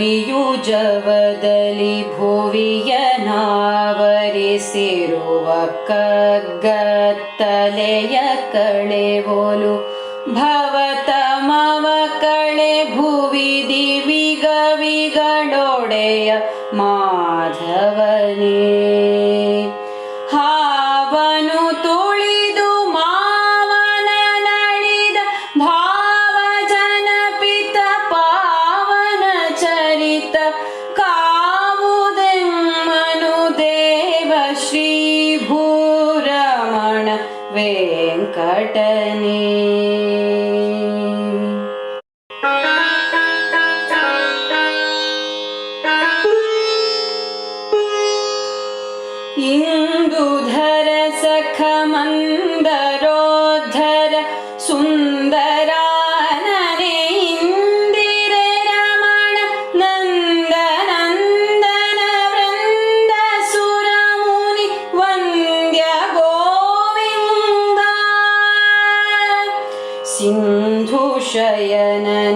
ರವಿಯು ಭುವಿಯನಾವರಿಸಿರುವ ಭುವಿಯ ನಾವರಿಸಿರುವ ಕಗ್ಗತ್ತಲೆಯ ಕಳೆವೋಲು ಭವತಮವ ಕಳೆ ಭುವಿ ದಿವಿಗವಿಗಳೊಡೆಯ ಮಾಧವನೇ ವೆಂಕಟನೇ ಇಂದುಧರ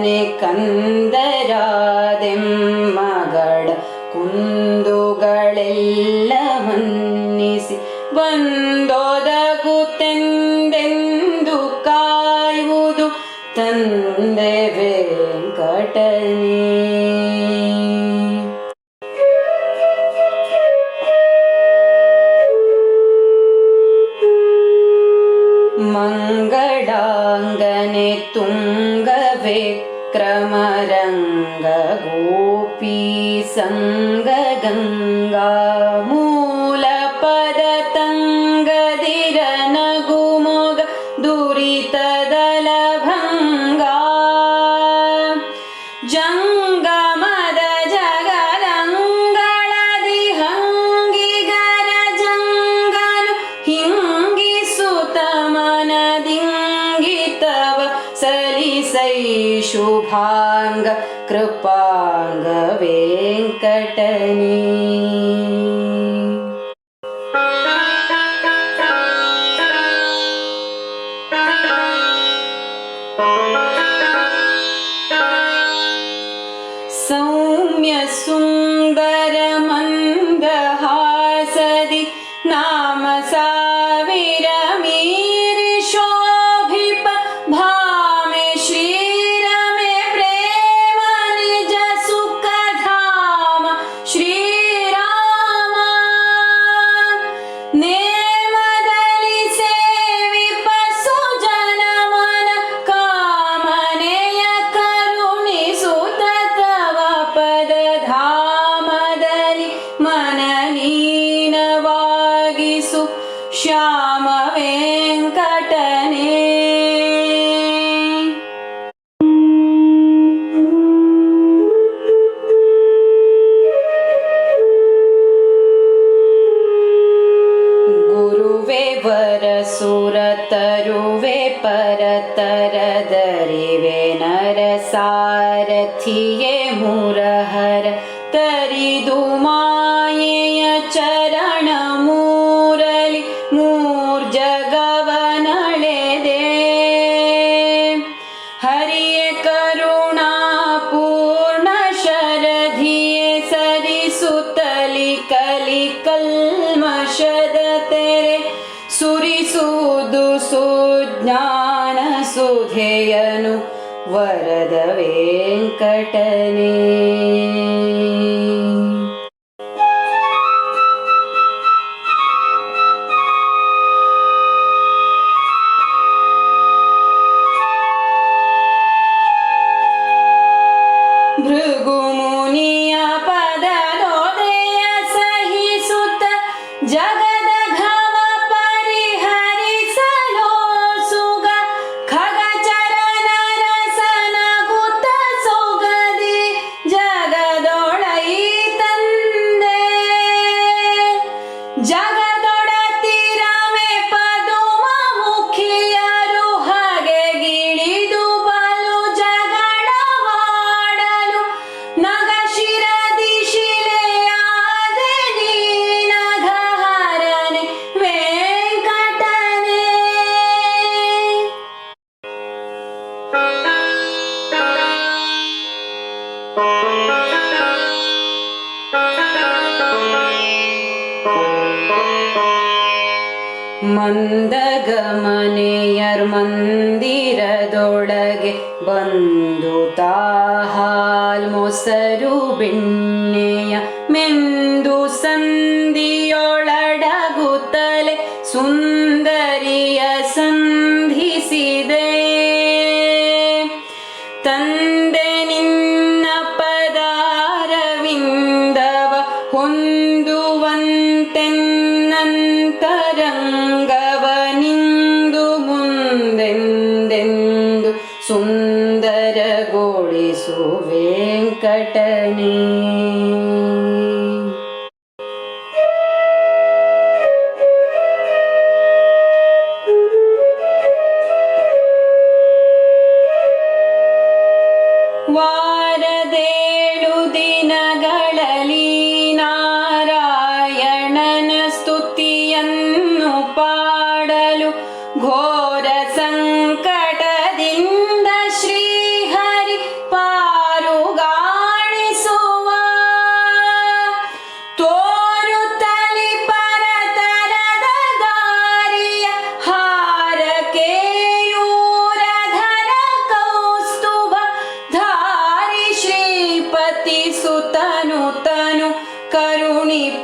ಮನೆ ಕಂದರಾದೆಮ್ಮಗಳ ಕುಂದುಗಳೆಲ್ಲ ಮನ್ನಿಸಿ ಬಂದೋದಗುತ್ತೆಂದೆಂದು ಕಾಯುವುದು ತಂದೆ ವೆಂಕಟನೇ. ಮಂಗಳಾಂಗನೆ ತುಂಗವೇ गोपी सङ्गगङ्गा मूलपदतङ्गदिरनगुमोग दुरितदलभङ्गा शुभाङ्गपाङ्गवेङ्कटनी र दरिवे नर सारथिये तरि दु माय मूर्जगवनळे दे। हरि करुणा पूर्ण शरधिये सरिसुतलि कलि कल्मषदते सुरिसु दु सुज्ञा ಸುರಿಸುವುದು ವರದ ವೆಂಕಟನೇ. Nanga ಮಂದಗಮನೆಯರ್ ಮಂದಿರದೊಳಗೆ ಬಂದು ತಾಹಾಲ್ ಮೊಸರು ಬೆಣ್ಣೆಯ ಮೆಂದು ವೆಂಕಟನೇ ವಾರದೇಳು ದಿನಗಳಲ್ಲಿ ನಾರಾಯಣನ ಸ್ತುತಿಯನ್ನು ಪಾಡಲು ಘೋರ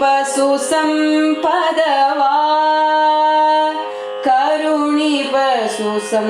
पशुसं पदवा करुणि पशुसं